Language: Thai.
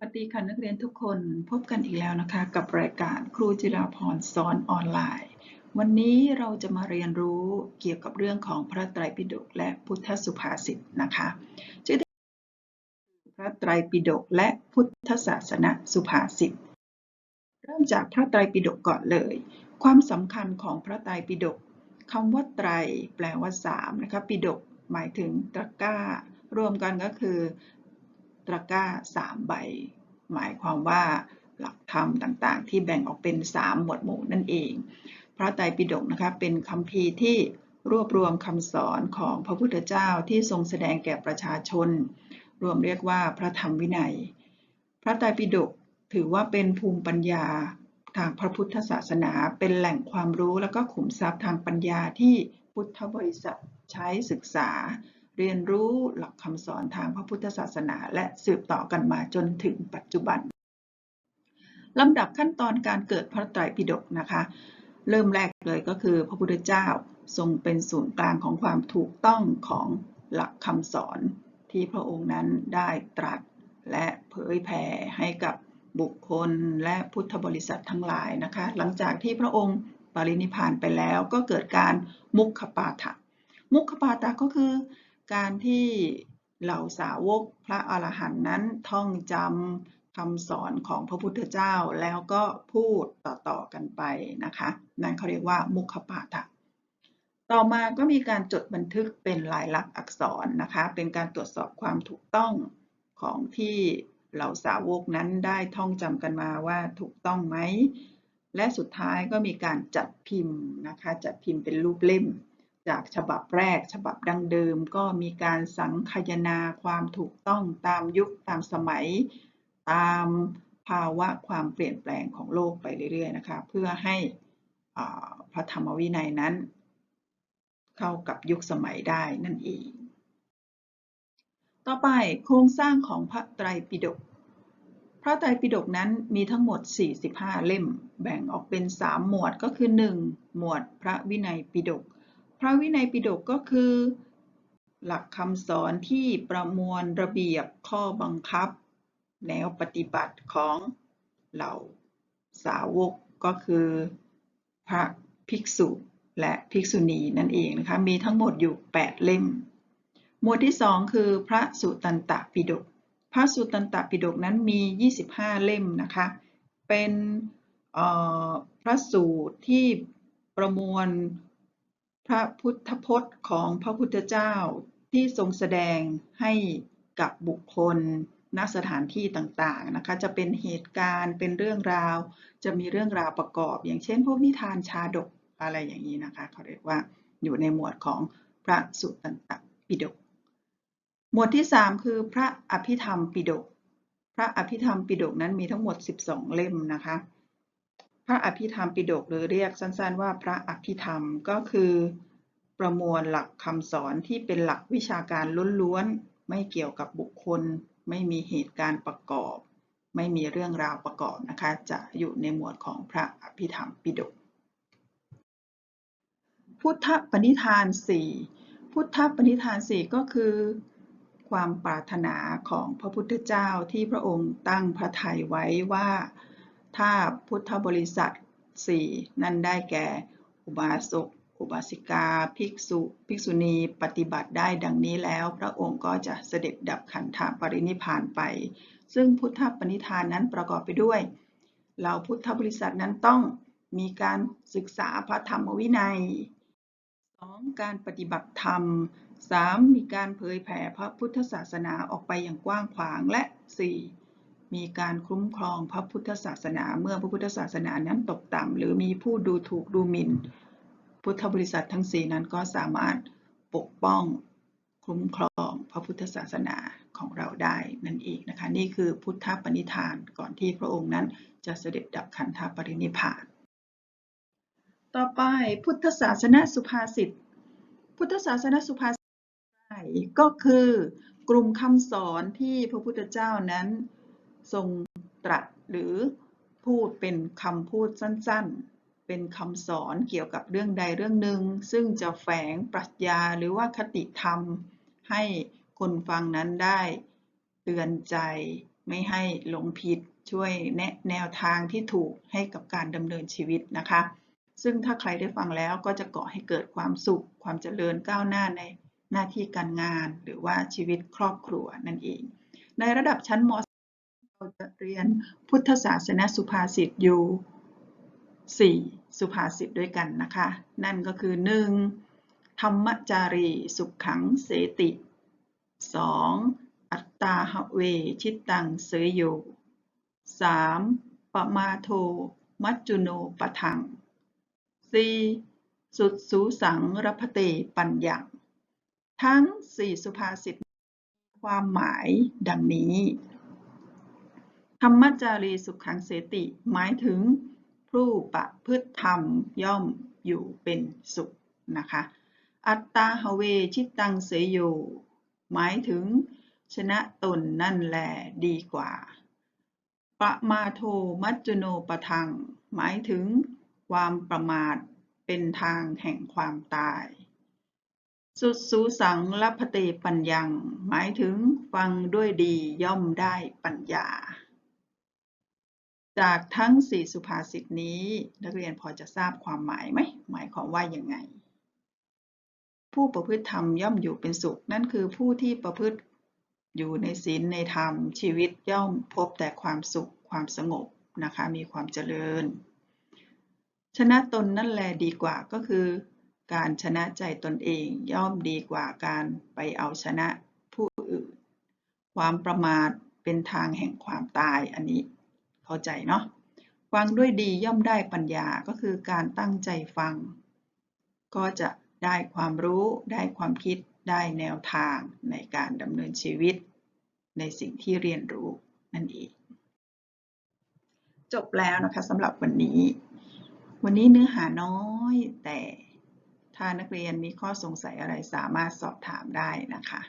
วัสดีค่ะนักเรียนทุกคนพบกันอีกแล้วนะคะ กับรายการครูจิราพรสอนออนไลน์ วันนี้เราจะมาเรียนรู้เกี่ยวกับเรื่องของพระไตรปิฎกและพุทธสุภาษิตนะคะชื่อพระไตรปิฎกและพุทธศาสนสุภาษิตเริ่มจากพระไตรปิฎกก่อนเลย ความสำคัญของพระไตรปิฎกคำว่าไตร แปลว่าสามนะคะปิฎกหมายถึงตะกร้ารวมกันก็คือ ตะกร้าสามใบ หมายความว่าหลักธรรมต่างๆ ที่แบ่งออกเป็น 3 หมวดหมู่นั่นเอง พระไตรปิฎกนะคะเป็นคำพีร์ที่รวบรวมคำสอนของพระพุทธเจ้าที่ทรงแสดงแก่ประชาชน รวมเรียกว่าพระธรรมวินัย พระไตรปิฎกถือว่าเป็นภูมิปัญญาทางพระพุทธศาสนาเป็นแหล่งความรู้แล้วก็ขุมทรัพย์ทางปัญญาที่พุทธบริษัทใช้ศึกษา เรียนรู้หลักคำสอนทางพระพุทธศาสนา และสืบต่อกันมาจนถึงปัจจุบันลำดับขั้นตอนการเกิดพระไตรปิฎกนะคะ เริ่มแรกเลยก็คือพระพุทธเจ้าทรงเป็นศูนย์กลางของความถูกต้องของหลักคำสอนที่พระองค์นั้นได้ตรัสและเผยแผ่ให้กับบุคคลและพุทธบริษัททั้งหลายนะคะ หลังจากที่พระองค์ปรินิพานไปแล้วก็เกิดการมุขปาฐะมุขปาฐะก็คือ การที่เหล่าสาวกพระอรหันต์นั้นท่องจำคำสอนของพระพุทธเจ้าแล้วก็พูดต่อๆกันไปนะคะ นั่นเขาเรียกว่ามุขปาฐะต่อมาก็มีการจดบันทึกเป็นลายลักษณ์อักษรนะคะ เป็นการตรวจสอบความถูกต้องของที่เหล่าสาวกนั้นได้ท่องจำกันมาว่าถูกต้องไหม และสุดท้ายก็มีการจัดพิมพ์นะคะ จัดพิมพ์เป็นรูปเล่ม จากฉบับแรก ฉบับดั้งเดิม ก็มีการสังคายนาความถูกต้องตามยุคตามสมัย ตามภาวะความเปลี่ยนแปลงของโลกไปเรื่อยๆนะคะเพื่อให้พระธรรมวินัยนั้น เข้ากับยุคสมัยได้นั่นเอง ต่อไปโครงสร้างของพระไตรปิฎกพระไตรปิฎกนั้นมีทั้งหมด 45 เล่ม แบ่งออกเป็น 3 หมวดก็คือ 1. หมวดพระวินัยปิฎก ระวินัยปิฎกก็คือ หลักคำสอนที่ประมวลระเบียบข้อบังคับ แนวปฏิบัติของเหล่าสาวกก็คือ พระภิกษุและภิกษุณีนั่นเองนะคะ มีทั้งหมดอยู่ 8 เล่ม หมวดที่ 2 คือพระสุตันตปิฎก พระสุตันตปิฎกนั้นมี 25 เล่มนะคะ เป็นพระสูตรที่ประมวล พระพุทธพจน์ของพระพุทธเจ้าที่ทรงแสดงให้กับบุคคลณสถานที่ต่างๆนะคะจะเป็นเหตุการณ์เป็นเรื่องราว จะมีเรื่องราวประกอบ อย่างเช่น พวกนิทานชาดกอะไรอย่างนี้นะคะเขาเรียกว่าอยู่ในหมวดของพระสุตตันตปิฎกหมวดที่ 3 คือพระอภิธรรมปิฎกพระอภิธรรมปิฎกนั้นมีทั้งหมด 12 เล่มนะคะ พระอภิธรรมปิฎกหรือเรียกสั้นๆ ว่าพระอภิธรรมก็คือ ประมวลหลักคำสอนที่เป็นหลักวิชาการล้วนๆ ไม่เกี่ยวกับบุคคล ไม่มีเหตุการณ์ประกอบ ไม่มีเรื่องราวประกอบนะคะ จะอยู่ในหมวดของพระอภิธรรมปิฎกพุทธปณิธานสี่พุทธปณิธานสี่ก็คือ ความปรารถนาของพระพุทธเจ้าที่พระองค์ตั้งพระทัยไว้ว่า ถ้าพุทธบริษัทสี่นั้นได้แก่ อุบาสก อุบาสิกา ภิกษุ ภิกษุณี ปฏิบัติได้ดังนี้แล้ว พระองค์ก็จะเสด็จดับขันธปรินิพานไป ซึ่งพุทธปณิธานนั้นประกอบไปด้วย เราพุทธบริษัทนั้นต้องมีการศึกษาพระธรรมวินัย 2. การปฏิบัติธรรม 3. มีการเผยแผ่พระพุทธศาสนาออกไปอย่างกว้างขวาง และ 4. มีการคุ้มครองพระพุทธศาสนาเมื่อพระพุทธศาสนานั้นตกต่ำหรือมีผู้ดูถูกดูหมิ่น พุทธบริษัททั้งสี่นั้นก็สามารถปกป้องคุ้มครองพระพุทธศาสนาของเราได้นั่นเองนะคะนี่คือพุทธปณิธานก่อนที่พระองค์นั้นจะเสด็จดับขันธปรินิพพาน ต่อไปพุทธศาสนสุภาษิตพุทธศาสนสุภาษิตก็คือกลุ่มคำสอนที่พระพุทธเจ้านั้น ทรงตรัสหรือพูดเป็นคำพูดสั้นๆ เป็นคำสอนเกี่ยวกับเรื่องใดเรื่องหนึ่ง ซึ่งจะแฝงปรัชญาหรือว่าคติธรรม ให้คนฟังนั้นได้เตือนใจไม่ให้หลงผิดช่วยแนะแนวทางที่ถูกให้กับการดำเนินชีวิตนะคะ ซึ่งถ้าใครได้ฟังแล้วก็จะก่อให้เกิดความสุข ความเจริญก้าวหน้าในหน้าที่การงาน หรือว่าชีวิตครอบครัวนั่นเอง ในระดับชั้นม เราจะเรียนพุทธศาสนสุภาษิตอยู่ 4 สุภาษิตด้วยกันนะคะ นั่นก็คือ 1. ธรรมจารีสุขขังเสติ 2. อัตตาหเวชิตตังเสยโย 3. ปมาโท มัจจุโนปะทัง 4. สุดสูสังรพเตปัญญังทั้ง 4 สุภาษิตความหมายดังนี้ ธรรมจารีสุขขังเสติ หมายถึงผู้ประพฤติธรรมย่อมอยู่เป็นสุขนะคะ อัตตาหเวชิตตังเสยโย หมายถึงชนะตนนั่นแหลดีกว่า ปะมาโทมัจจุโนปะทัง หมายถึงความประมาทเป็นทางแห่งความตาย สุดสูสังลัพเตปัญญัง หมายถึงฟังด้วยดีย่อมได้ปัญญา จากทั้งสี่สุภาษิตนี้ นักเรียนพอจะทราบความหมายไหม หมายความว่ายังไง ผู้ประพฤติธรรมย่อมอยู่เป็นสุข นั่นคือผู้ที่ประพฤติอยู่ในศีลในธรรม ชีวิตย่อมพบแต่ความสุขความสงบนะคะ มีความเจริญ ชนะตนนั่นแหลดีกว่าก็คือ การชนะใจตนเองย่อมดีกว่าการไปเอาชนะผู้อื่น ความประมาทเป็นทางแห่งความตายอันนี้ เข้าใจเนาะฟังด้วยดีย่อมได้ปัญญาก็คือการตั้งใจฟัง ก็จะได้ความรู้ได้ความคิดได้แนวทางในการดำเนินชีวิต ในสิ่งที่เรียนรู้นั่นเองจบแล้วนะคะสำหรับวันนี้ วันนี้เนื้อหาน้อยแต่ถ้านักเรียนมีข้อสงสัยอะไรสามารถสอบถามได้นะคะ